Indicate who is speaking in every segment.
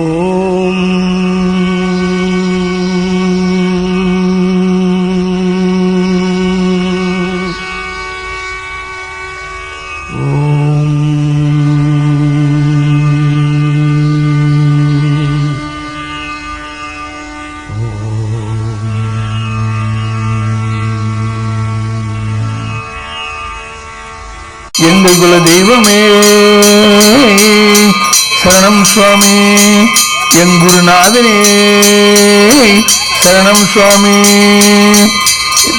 Speaker 1: ஓம். எங்கள் குல தெய்வமே. சரணம் சுவாமி. என் குருநாதனே சரணம் சுவாமி.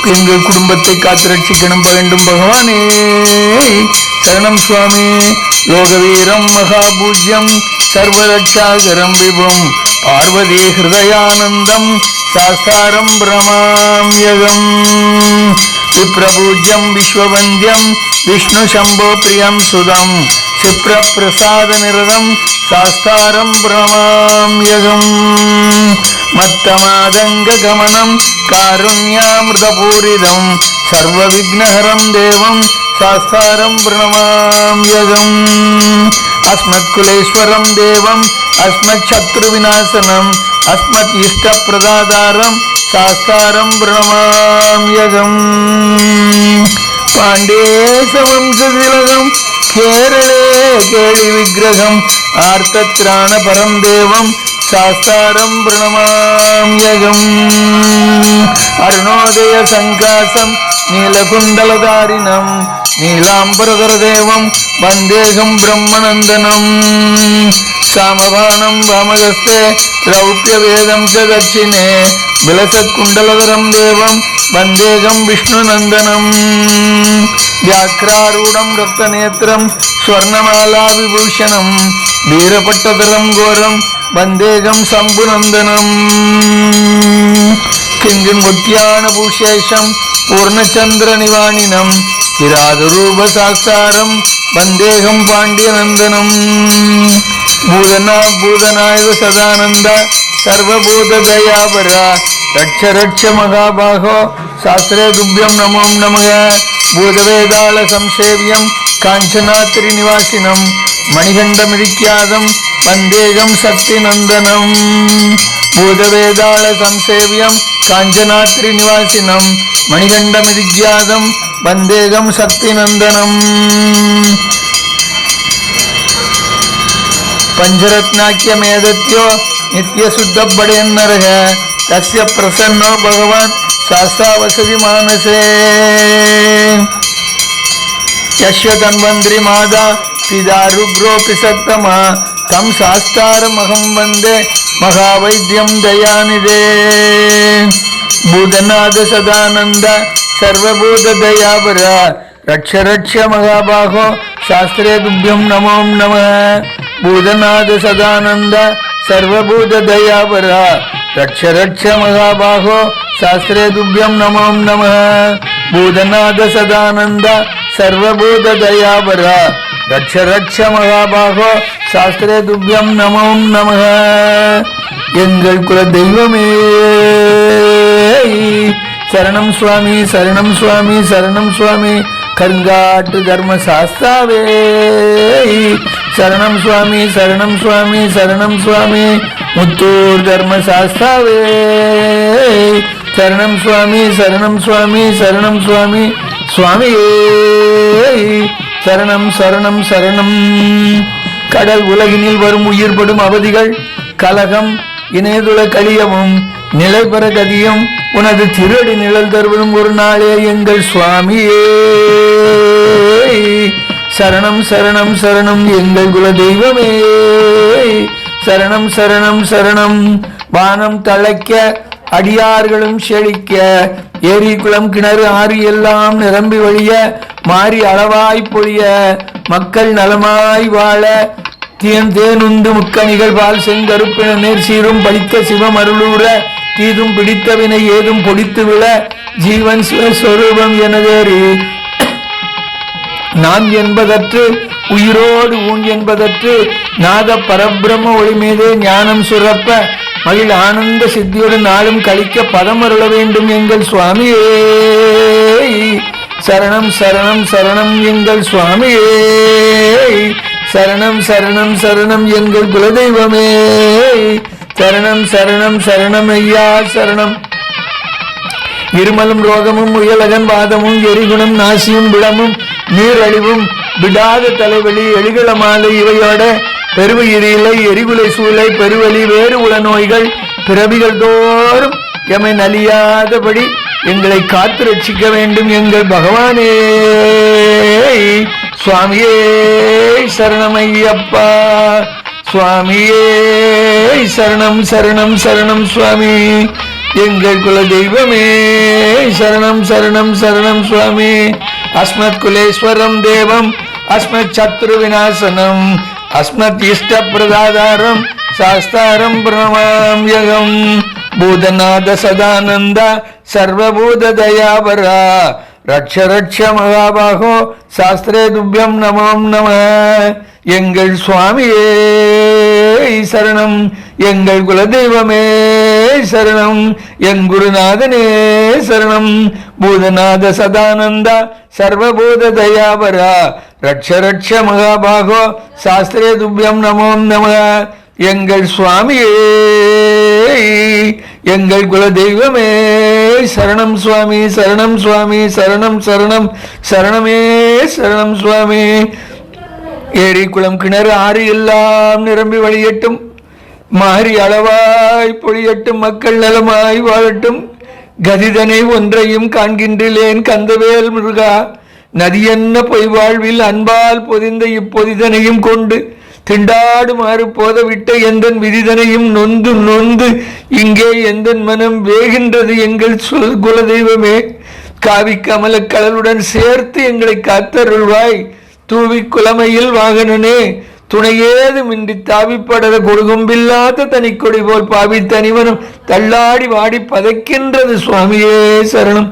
Speaker 1: எங்கள் குடும்பத்தை காத்து ரட்சிக்கணும் வேண்டும் பகவானே சரணம் சுவாமி. லோகவீரம் மகாபூஜ்யம் சர்வரட்சாகரம் விபம் பார்வதி ஹிருதயானந்தம் சாஸ்தாரம் பிரமாம்யகம். विप्रपूज्यं विश्ववन्द्यं विष्णुशम्भो प्रियं सुदं क्षिप्रप्रसादनिरतं शास्तारं भ्रमाम्यगम् मत्तमादङ्गगमनं कारुण्यामृतपूरिदं सर्वविघ्नहरं देवं शास्तारं प्रणमाम्यगम् अस्मत्कुलेश्वरं देवम् अस्मच्छत्रुविनाशनम् अस्मत् சாஸ்தாரம் பிரமாம்யகம் பாண்டேசவம் சுதிலகம் கேரளே கேளி விக்கிரகம் ஆர்த்தத்ராண பரம் தேவம் சாஸ்தாரம் பிரணமாம்யகம் அருணோதய சங்காசம் நீலகுண்டலதாரிணம் நீலாம்பரதர தேவம் வந்தேகம் பிரம்மநந்தனம். ब्रह्मनन्दनम् सामबाणं वामदस्ते रौप्यवेदं च दक्षिणे विलसत्कुण्डलधरं देवं वन्देहं विष्णुनन्दनम् व्याघ्रारूढं रक्तनेत्रं स्वर्णमालाविभूषणं वीरपट्टधरं घोरं वन्देहं शम्भुनन्दनम् किङ्गिन्मुत्यानभूषेशं पूर्णचन्द्रनिवाणिनं किरातरूपशास्तारं वन्देहं पाण्ड्यनन्दनम् பூதனா பூதநாயக சதானந்த சர்வபூத தயாபரா ரட்ச ரட்ச மகாபாகோ சாஸ்திரே துப்பியம் நமோ நமக பூதவேதாள சம்சேவியம் காஞ்சனா திருநிவாசினம் மணிகண்டமிழிக்கியாதம் வந்தேகம் சக்தி நந்தனம் பூதவேதாள சம்சேவியம் காஞ்சனா திருநிவாசினம் மணிகண்டமிழிக்கியாதம் வந்தேகம் சக்தி நந்தனம் பஞ்சரத்னாக்கிய மேதத்தியோ நித்திய சுத்தப்படையன்னருக தஸ்ய பிரசன்னோ பகவான் சாஸ்தாவசதி மானசே யஷ்ய தன்வந்திரி மாதா பிதா ருக்ரோபி சத்தமா தம் சாஸ்தாரமகம் வந்தே மகாவைத்தியம் தயாநிதே. பூதநாத சதானந்த சர்வபூத தயாபரா. ரட்ச ரட்ச மகாபாகோ சாஸ்திரே துப்பியம் நமோம் நம. பூதநாத சதானந்த சர்வபூத தயாபரா ரட்ச ரட்ச மகாபாகோ சாஸ்திரே துபியம் நமோம் நம பூதநாத சதானந்த சர்வபூத தயாபரா ரட்ச ரட்ச மகாபாகோ சாஸ்திரே துபியம் நமோம் நம எங்கள் குல தெய்வமே. சரணம் சுவாமி சரணம் சுவாமி சரணம் சுவாமி. கருங்காட்டு தர்ம சாஸ்தாவே. சரணம் சுவாமி சரணம் சுவாமி சரணம் சுவாமி. முத்தூர் தர்ம சாஸ்தாவே சரணம் சுவாமி சரணம் சுவாமி சரணம் சுவாமி. சுவாமியே சரணம் சரணம் சரணம். கடல் உலகினில் வரும் உயிர்படும் அவதிகள் கலகம் இணையதுல கலியமும் நிலை பெற கதியும் உனது திருடி நிழல் தருவதும் ஒரு நாளே எங்கள் சுவாமியே. சரணம் சரணம் சரணம் எங்கள் குலதெய்வமே. சரணம் சரணம் சரணம். வானம் தழைக்க அடியார்களும் செழிக்க ஏரி குளம் கிணறு ஆறு எல்லாம் நிரம்பி வழிய மாறி அளவாய் பொழிய மக்கள் நலமாய் வாழ தேன் தேனுந்து முக்கணிகள் பால் செங்கருப்பின நேர் சீரும் படித்த சிவம் அருளூர தீதும் பிடித்தவினை ஏதும் பொடித்து விழ ஜீவன் சிவஸ்வரூபம் எனதேறி நான் என்பதற்று உயிரோடு ஊன் என்பதற்று நாத பரபிரம்ம ஒளி மீதே ஞானம் சுரப்ப மகிழ் ஆனந்த சித்தியுடன் நாளும் கழிக்க பதம் அருள வேண்டும் எங்கள் சுவாமியே. சரணம் சரணம் சரணம் எங்கள் சுவாமியே. சரணம் சரணம் சரணம் எங்கள் குலதெய்வமே. சரணம் சரணம் சரணம் ஐயா சரணம். இருமலும் ரோகமும் உயலகன் வாதமும் எரிகுணம் நாசியும் விடமும் நீரழிவும் விடாத தலைவலி எலிகள மாலை இவையோட பெருவயிரிலை எரிகுலை சூளை பெருவலி வேறு உல நோய்கள் பிறவிகள் தோறும் எமை நலியாதபடி எங்களை காத்து ரட்சிக்க வேண்டும் எங்கள் பகவானே. சுவாமியே சரணமையப்பா. சுவாமியே சரணம் சரணம் சரணம் சுவாமி. எங்கள் குல தெய்வமே சரணம் சரணம் சரணம் சுவாமி. அஸ்மத் குலேஸ்வரம் தேவம் அஸ்மத் சத்ரு விநாசனம் அஸ்மத் இஷ்ட பிரதாதாரம் சாஸ்தாரம் பிரணமாம்யகம் பூதநாத சதானந்த சர்வபூத தயாபரா ரட்ச ரட்ச மகாபாகோ சாஸ்திரே துப்பியம் நமோம் நம. எங்கள் சுவாமியே சரணம் எங்கள் குலதெய்வமே. சரணம். என் குருநாதனே சரணம். பூதநாத சதானந்தா சர்வபூத தயாபரா. ரட்ச ரட்ச மகாபாகோ சாஸ்திரே துப்பியம் நமோ நம. எங்கள் சுவாமியே எங்கள் குல தெய்வமே சரணம் சுவாமி சரணம் சுவாமி சரணம் சரணம் சரணமே சரணம் சுவாமி. ஏரி குளம் கிணறு ஆறு எல்லாம் நிரம்பி வழியட்டும். மாறி அளவாய் பொழியட்டும் மக்கள் நலமாய் வாழட்டும். கதிதனை ஒன்றையும் காண்கின்றிலேன் கந்தவேல் முருகா. நதியென்ன பொய் வாழ்வில் அன்பால் பொதிந்த இப்பொதிதனையும் கொண்டு திண்டாடுமாறு போதவிட்ட எந்தன் விதிதனையும் நொந்து நொந்து இங்கே எந்தன் மனம் வேகின்றது எங்கள் சொல் குலதெய்வமே. காவி கமல கடலுடன் சேர்த்து எங்களை காத்தருள்வாய். தூவி குலமையில் வாகனனே துணையேதுமின்றி தாவிப்படத கொடுகும்பில்லாத தனிக்கொடி போல் பாவி தனிவனும் தள்ளாடி வாடி பதைக்கின்றது சுவாமியே சரணம்.